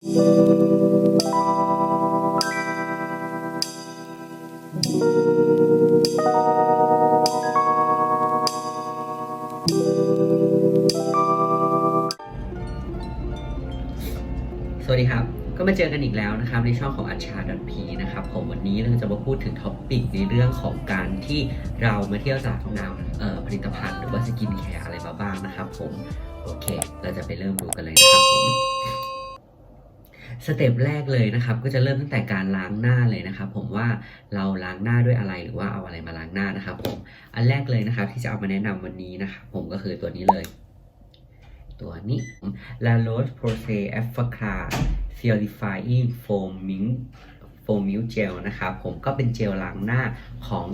สวัสดีครับ ก็มาเจอกันอีกแล้วนะครับ ในช่องของอัชชาดันพีนะครับผมวันนี้เราจะมาพูดถึงท็อปปิกในเรื่องของการที่เรามาเที่ยวจากนาวผลิตภัณฑ์หรือว่าสกินแคร์อะไรมาบ้างนะครับผม โอเค เราจะไปเริ่มดูกันเลยนะครับผม สเต็ปแรกเลยนะครับ ก็จะเริ่มตั้งแต่การล้างหน้าเลยนะครับ ผมว่าเราล้างหน้าด้วยอะไรหรือว่าเอาอะไรมาล้างหน้านะครับ ผมอันแรกเลยนะครับ ที่จะเอามาแนะนำวันนี้นะครับ ผมก็คือตัวนี้เลย ตัวนี้ La Roche Posay Effaclar Purifying Foaming Foaming Gel นะครับผมก็เป็นเจลล้างหน้าของ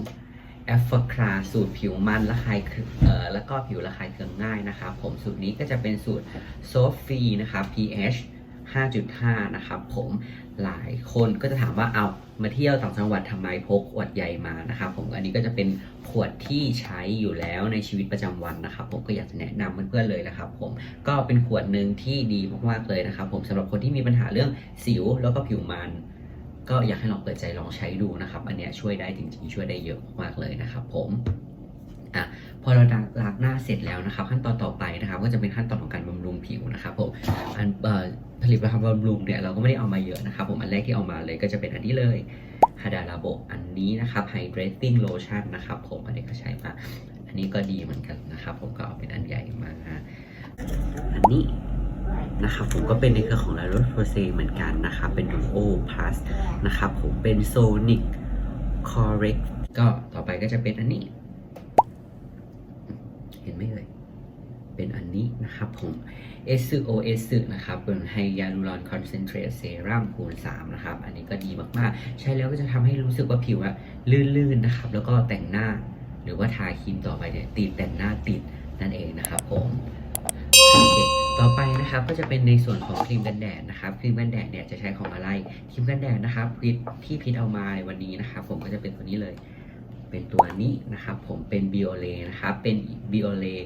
e f f a c l a สูตรผิวมันระคายเอ่อแล้วก็ผิวระคายเคืองง่ายนะครับ ผมสูตรนี้ก็จะเป็นสูตร Soft Free นะครับ pH 5.5 นะครับผมหลายคนก็จะถามว่าเอามาเที่ยวต่างจังหวัดทำไมพกขวดใหญ่มานะครับผมอันนี้ก็จะเป็นขวดที่ใช้อยู่แล้วในชีวิตประจำวันนะครับผมก็อยากจะแนะนำเพื่อนๆเลยนะครับผมก็เป็นขวดหนึ่งที่ดีมากๆเลยนะครับผมสำหรับคนที่มีปัญหาเรื่องสิวแล้วก็ผิวมันก็อยากให้ลองเปิดใจลองใช้ดูนะครับ อันนี้ช่วยได้จริงๆช่วยได้เยอะมากเลยนะครับผม อะพอเราล้างหน้าเสร็จแล้วนะครับ ขั้นตอนต่อไปนะครับ ก็จะเป็นขั้นตอนของการบำรุงผิวนะครับผมอันผลิตภัณฑ์บำรุงเนี่ยเราก็ไม่ได้เอามาเยอะนะครับผมอันแรกที่เอามาเลยก็จะเป็นอันนี้เลยฮาดาลาโบอันนี้นะครับ Hydrating Lotion นะครับผมอันนี้ก็ใช้มาอันนี้ก็ดีเหมือนกันนะครับ ผมก็เอาเป็นอันใหญ่มาอันนี้นะครับผมก็เป็นในเครือของ l a r o s p o s e เหมือนกันนะครับ เป็น Duo Plus นะครับผมเป็น Sonic Correct ก็ต่อไปก็จะเป็นอันนี้ไหมเอ่ย เป็นอั นะครับผม s o s นะครับเป็นไฮยาลูรอนคอนเซนเทรตเซรั่มคูณ3นะครับ อันนี้ก็ดีมากๆ ใช้แล้วก็จะทำให้รู้สึกว่าผิวอะลื่นๆนะครับ แล้วก็แต่งหน้าหรือว่าทาครีมต่อไปเนี่ยติดแต่งหน้าติดนั่นเองนะครับผมโอเคต่อไปนะครับก็จะเป็นในส่วนของครีมกันแดดนะครับครีมกันแดดเนี่ยจะใช้ของอะไรครีมกันแดดนะครับพิษที่พิษเอามาในวันนี้นะครับผมก็จะเป็นตัวนี้เลย เป็นตัวนี้นะครับผมเป็น Biole นะครับ เป็น Biole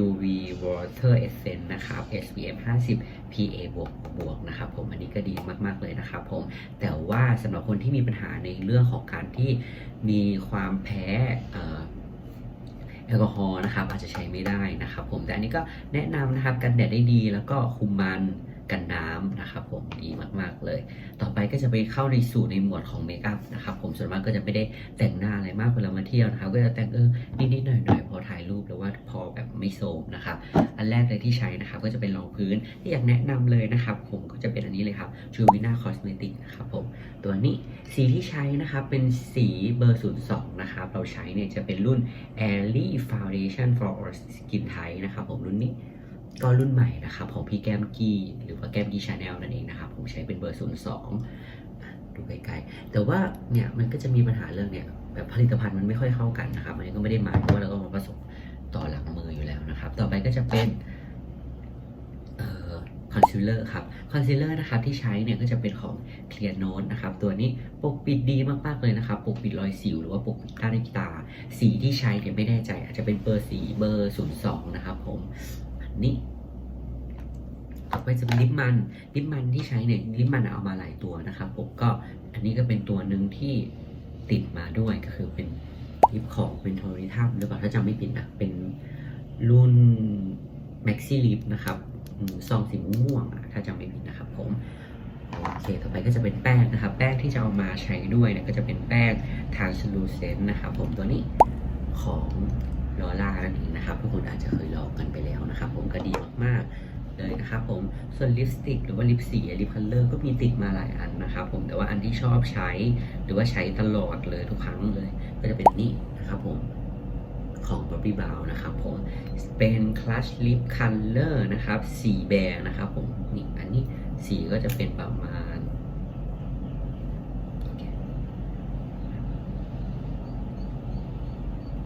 UV Water Essence นะครับ SPF 50 PA บวกบวกนะครับผมอันนี้ก็ดีมาก ๆ เลยนะครับผมแต่ว่าสำหรับคนที่มีปัญหาในเรื่องของการที่มีความแพ้แอลกอฮอล์นะครับอาจจะใช้ไม่ได้นะครับผมแต่อันนี้ก็แนะนำนะครับกันแดดได้ดีแล้วก็คุมมัน กันน้ำนะครับผมดีมากๆเลย ต่อไปก็จะไปเข้าในสู่ในหมวดของเมคอัพนะครับผมส่วนมากก็จะไม่ได้แต่งหน้าอะไรมากเวลามาเที่ยวนะครับก็จะแต่งเออนิดๆหน่อยๆพอถ่ายรูปหรือว่าพอแบบไม่โซมนะครับอันแรกเลยที่ใช้นะครับก็จะเป็นรองพื้นที่อยากแนะนำเลยนะครับผมก็จะเป็นอันนี้เลยครับชูวิน่าคอสเมติกนะครับผมตัวนี้สีที่ใช้นะครับเป็นสีเบอร์ 02 นะครับเราใช้เนี่ยจะเป็นรุ่น Airy Foundation for All Skin Type นะครับผมรุ่นนี้ ก็รุ่นใหม่นะครับของพี่แก้มกี้หรือว่าแก้มกี้ชาแนลนั่นเองนะครับผมใช้เป็นเบอร์ 02อะดูไกลๆแต่ว่าเนี่ยมันก็จะมีปัญหาเรื่องเนี่ยแบบผลิตภัณฑ์มันไม่ค่อยเข้ากันนะครับอันนี้ก็ไม่ได้หมายว่าเราก็มาผสมต่อหลังมืออยู่แล้วนะครับ ต่อไปก็จะเป็นคอนซีลเลอร์ครับ คอนซีลเลอร์นะครับที่ใช้เนี่ยก็จะเป็นของ Clear Note นะครับ ตัวนี้ปกปิดดีมากๆเลยนะครับ ปกปิดรอยสิวหรือว่าปกปิดก้าในตา สีที่ใช้เนี่ยไม่แน่ใจ อาจจะเป็นเบอร์สีเบอร์ 02 นะครับผม นนี้ต่อไปจะเป็นลิปมันลิปมันที่ใช้เนี่ยลิปมันเอามาหลายตัวนะครับผมก็อันนี้ก็เป็นตัวหนึ่งที่ติดมาด้วยก็คือเป็นลิปของเป็นโทนิทัมหรือเปล่าถ้าจำไม่ผิดนะเป็นรุ่น Maxi Lip นะครับซองสีม่วงอะถ้าจำไม่ผิดนะครับผมโอเคต่อไปก็จะเป็นแป้งนะครับ แป้งที่จะเอามาใช้ด้วยเนี่ยก็จะเป็นแป้ง translucent นะครับผมตัวนี้ของ ลอร่านั่นเองนะครับทุกคนอาจจะเคยลองกันไปแล้วนะครับผมก็ดีมากๆเลยนะครับผมส่วนลิปสติกหรือว่าลิปสีลิปคัลเลอร์ก็มีติดมาหลายอันนะครับผมแต่ว่าอันที่ชอบใช้หรือว่าใช้ตลอดเลยทุกครั้งเลย ก็จะเป็นนี่นะครับผมของ Bobbi Brown นะครับผมเป็น Clutch Lip Color นะครับสีแดงนะครับผมนี่อันนี้สีก็จะเป็นประมาณ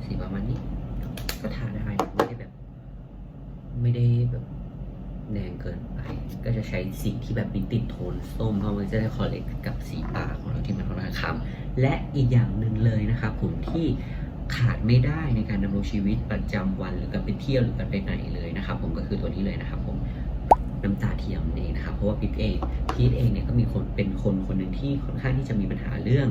สีประมาณนี้ ก็ทาได้ไม่ได้แบบ ไม่ได้แบบแดงเกินไป ก็จะใช้สีที่แบบมีติดโทนส้มเพราะมันจะได้คอลเลกกับสีปากของเราที่มันค่อนข้างค้ำและอีกอย่างหนึ่งเลยนะครับผมที่ขาดไม่ได้ในการดำรงชีวิตประจำวันหรือการไปเที่ยวหรือการไปไหนเลยนะครับ ผมก็คือตัวนี้เลยนะครับ ผมน้ำตาเทียมนั่นเองนะครับเพราะว่าพีทเองพีทเองเนี่ยก็มีคนเป็นคนคนหนึ่งที่ค่อนข้างที่จะมีปัญหาเรื่อง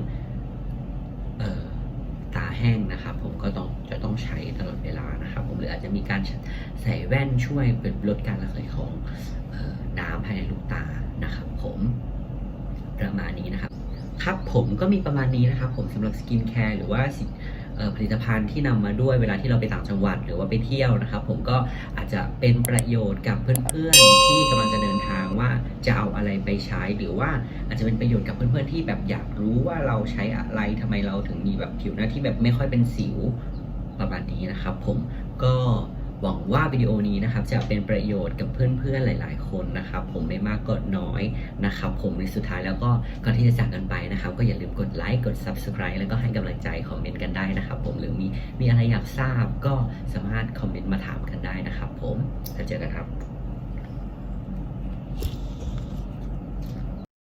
แห้งนะครับผมก็ต้องจะต้องใช้ตลอดเวลานะครับผมหรืออาจจะมีการใส่แว่นช่วยเป็นลดการระเหยของออน้ำภายในลูกตานะครับผมประมาณนี้นะครับครับผมก็มีประมาณนี้นะครับผมสำหรับสกินแคร์หรือว่าสิ ผลิตภัณฑ์ที่นำมาด้วยเวลาที่เราไปต่างจังหวัดหรือว่าไปเที่ยวนะครับ ผมก็อาจจะเป็นประโยชน์กับเพื่อนๆที่กำลังจะเดินทางว่าจะเอาอะไรไปใช้ หรือว่าอาจจะเป็นประโยชน์กับเพื่อนๆที่แบบอยากรู้ว่าเราใช้อะไรทำไมเราถึงมีแบบผิวหน้าที่แบบไม่ค่อยเป็นสิวประมาณนี้นะครับ ผมก็ หวังว่าวิดีโอนี้นะครับจะเป็นประโยชน์กับเพื่อนๆหลาย ๆ คนนะครับผมไม่มากก็น้อยนะครับผมในสุดท้ายแล้วก็ก่อนที่จะจากกันไปนะครับก็อย่าลืมกดไลค์กด Subscribe แล้วก็ให้กำลังใจคอมเมนต์กันได้นะครับผมหรือมีมีอะไรอยากทราบก็สามารถคอมเมนต์มาถามกันได้นะครับผมแล้วเจอกันครับ